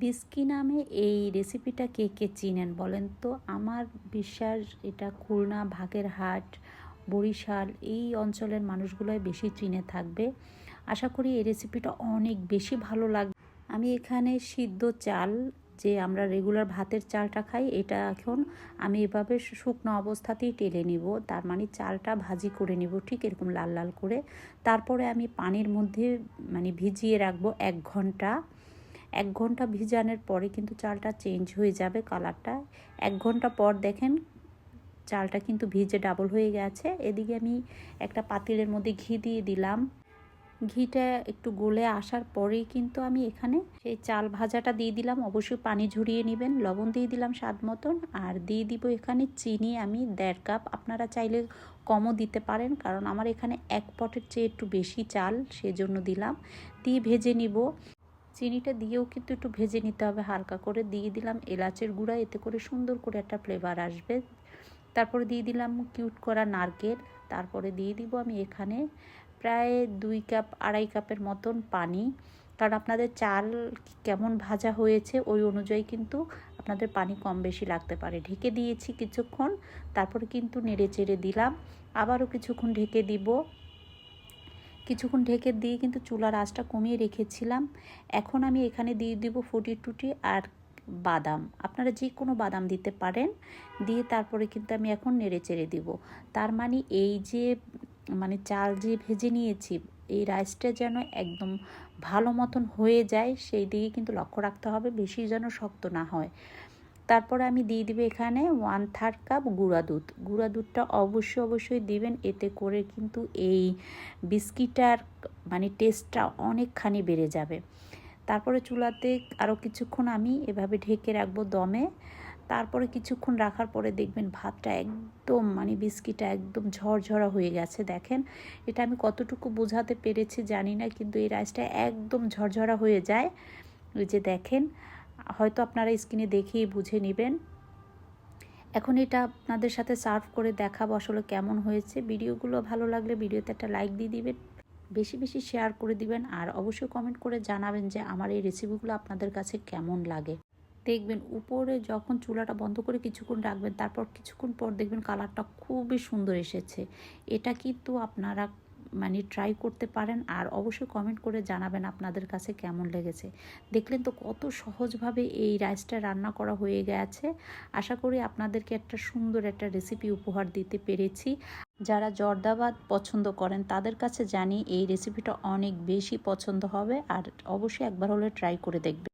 বিস্কি নামে এই রেসিপিটা কে কে চিনেন বলেন তো? আমার বিশ্বাস এটা খুলনা ভাগেরহাট বরিশাল এই অঞ্চলের মানুষগুলোই বেশি চিনে থাকবে। আশা করি এই রেসিপিটা অনেক বেশি ভালো লাগবে। আমি এখানে সিদ্ধ চাল, যে আমরা রেগুলার ভাতের চালটা খাই, এটা এখন আমি এভাবে শুকনো অবস্থাতেই টেলে নিব। তার মানে চালটা ভাজি করে নিব ঠিক এরকম লাল লাল করে। তারপরে আমি পানির মধ্যে মানে ভিজিয়ে রাখব এক ঘণ্টা। এক ঘণ্টা ভিজানোর পরে কিন্তু চালটা চেঞ্জ হয়ে যাবে কালারটা এক ঘণ্টা পর দেখেন চালটা কিন্তু ভিজে ডাবল হয়ে গেছে। এদিকে আমি একটা পাতিলের মধ্যে ঘি দিয়ে দিলাম। ঘিটা একটু গলে আসার পরেই কিন্তু আমি এখানে সেই চাল ভাজাটা দিয়ে দিলাম। অবশ্যই পানি ঝরিয়ে নেবেন। লবণ দিয়ে দিলাম স্বাদ মতন। আর দিয়ে দিব এখানে চিনি আমি দেড় কাপ। আপনারা চাইলে কমও দিতে পারেন, কারণ আমার এখানে এক পটের চেয়ে একটু বেশি চাল সেজন্য দিলাম। দিয়ে ভেজে নিব। চিনিটা দিয়েও কিন্তু একটু ভেজে নিতে হবে, হালকা করে দিয়ে দিলাম এলাচের গুঁড়া, এতে করে সুন্দর করে একটা ফ্লেভার আসবে। তারপরে দিয়ে দিলাম কিউট করা নারকেল, তারপরে দিয়ে দিব আমি এখানে প্রায় দুই কাপ আড়াই কাপের মতন পানি। কারণ আপনাদের চাল কেমন ভাজা হয়েছে, ওই অনুযায়ী কিন্তু আপনাদের পানি কম বেশি লাগতে পারে। ঢেকে দিয়েছি কিছুক্ষণ, তারপরে কিন্তু নেড়ে চেড়ে দিলাম। আবারও কিছুক্ষণ ঢেকে দিব। কিছুক্ষণ ঢেকে দিয়ে কিন্তু চুলার আঁচটা কমিয়ে রেখেছিলাম। এখন আমি এখানে দিয়ে দিব ফুটি টুটি আর বাদাম। আপনারা যে কোনো বাদাম দিতে পারেন, দিয়ে তারপরে কিন্তু আমি এখন নেড়ে চেড়ে দিব। তার মানে এই যে মানে চাল যে ভেজে নিয়েছি, এই রাইসটা যেন একদম ভালো মতন হয়ে যায়, সেই দিকে কিন্তু লক্ষ্য রাখতে হবে, বেশি যেন শক্ত না হয়। তারপরে আমি দিয়ে দিবে এখানে ওয়ান থার্ড কাপ গুঁড়া দুধ। গুঁড়া দুধটা অবশ্যই অবশ্যই দিবেন, এতে করে কিন্তু এই বিস্কিটার মানে টেস্টটা অনেকখানি বেড়ে যাবে। তারপরে চুলাতে আরও কিছুক্ষণ আমি এভাবে ঢেকে রাখব দমে। তারপরে কিছুক্ষণ রাখার পরে দেখবেন ভাতটা একদম মানে বিস্কিটা একদম ঝরঝরা হয়ে গেছে, দেখেন। এটা আমি কতটুকু বোঝাতে পেরেছি জানি না, কিন্তু এই রাইসটা একদম ঝরঝরা হয়ে যায়। ওই যে দেখেন হয়তো আপনারা স্ক্রিনে দেখেই বুঝে নেবেন। এখন এটা আপনাদের সাথে সার্ভ করে দেখাবো আসলে কেমন হয়েছে। ভিডিওগুলো ভালো লাগলে ভিডিওতে একটা লাইক দিয়ে দিবেন, বেশি বেশি শেয়ার করে দিবেন আর অবশ্যই কমেন্ট করে জানাবেন যে আমার এই রেসিপিগুলো আপনাদের কাছে কেমন লাগে। দেখবেন উপরে যখন চুলাটা বন্ধ করে কিছুক্ষণ রাখবেন, তারপর কিছুক্ষণ পর দেখবেন কালারটা খুবই সুন্দর এসেছে। এটা কিন্তু আপনারা মানে ট্রাই করতে পারেন আর অবশ্যই কমেন্ট করে জানাবেন আপনাদের কাছে কেমন লেগেছে। দেখলেন তো কত সহজভাবে এই রাইসটা রান্না করা হয়ে গেছে। আশা করি আপনাদেরকে একটা সুন্দর একটা রেসিপি উপহার দিতে পেরেছি। যারা জর্দাবাদ পছন্দ করেন, তাদের কাছে জানি এই রেসিপিটা অনেক বেশি পছন্দ হবে আর অবশ্যই একবার হলে ট্রাই করে দেখবেন।